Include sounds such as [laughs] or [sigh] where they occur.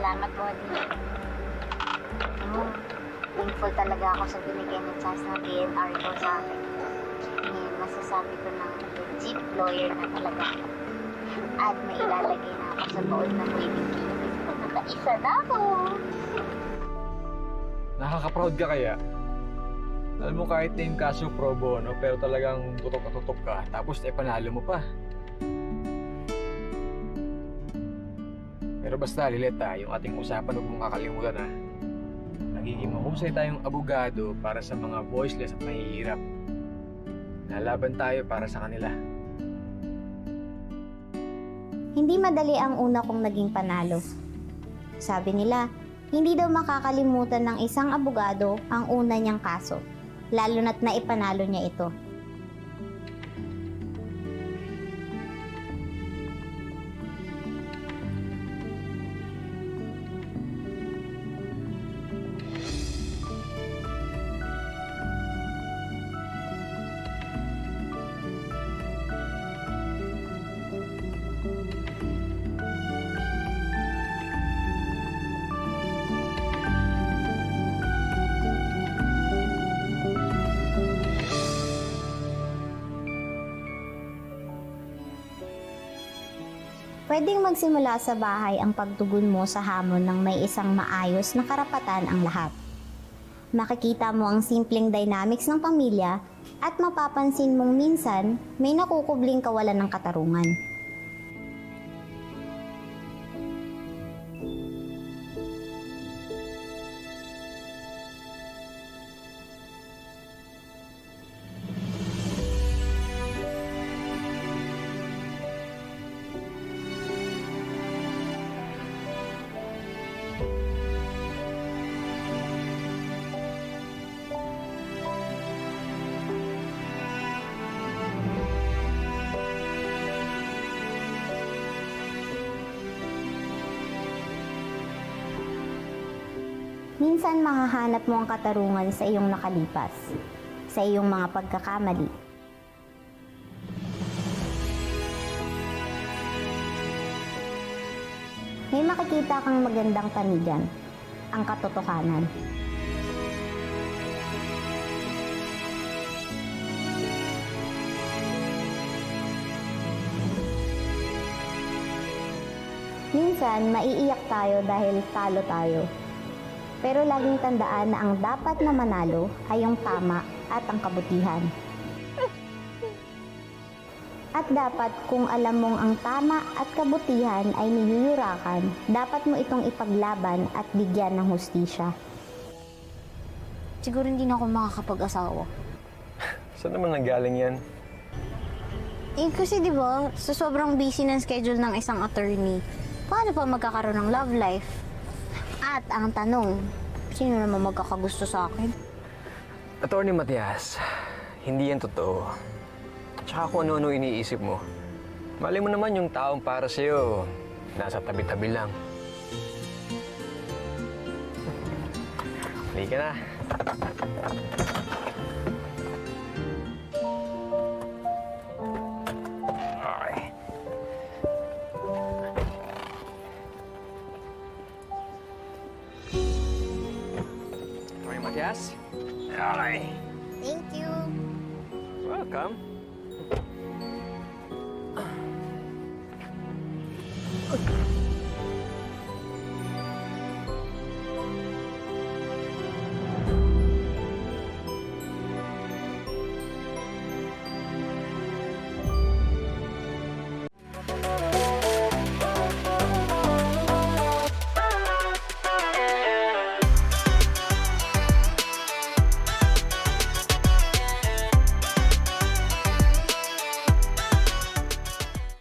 Salamat, Bonnie. Ano, thankful talaga ako sa binigay ng chance ng DNR ko sa akin. Ngayon, masasabi ko na legit lawyer na talaga. At may ilalagay na ako sa baon ng waving clinic. Nakaisa na ako. Nakaka-proud ka kaya? Alam mo kahit na yung kaso pro bono, pero talagang tutok na tutok ka, tapos eh panalo mo pa. Pero basta, Lileta, yung ating usapan huwag mong kakalimutan ha. Nagiging mahusay tayong abogado para sa mga voiceless at mahihirap. Nalaban tayo para sa kanila. Hindi madali ang una kong naging panalo. Sabi nila, hindi daw makakalimutan ng isang abogado ang una niyang kaso, lalo na't naipanalo niya ito. Pwedeng magsimula sa bahay ang pagtugon mo sa hamon ng may isang maayos na karapatan ang lahat. Makikita mo ang simpleng dynamics ng pamilya at mapapansin mong minsan may nakukubling kawalan ng katarungan. Minsan mahahanap mo ang katarungan sa iyong nakalipas, sa iyong mga pagkakamali. May makikita kang magandang panigan, ang katotohanan. Minsan, maiiyak tayo dahil talo tayo. Pero laging tandaan na ang dapat na manalo ay yung tama at ang kabutihan. At dapat kung alam mong ang tama at kabutihan ay niyuyurakan, dapat mo itong ipaglaban at bigyan ng hustisya. Siguro hindi na ako makakapag-asawa. [laughs] Saan naman nanggaling yan? Eh, kasi di ba, sa sobrang busy ng schedule ng isang attorney, paano pa magkakaroon ng love life? At ang tanong, sino naman magkakagusto sa akin? Attorney Matias, hindi yan totoo. Tsaka kung ano-ano iniisip mo. Mali mo naman yung taong para sa'yo, nasa tabi-tabi lang. Halika na. Yes? All right. Thank you. Welcome.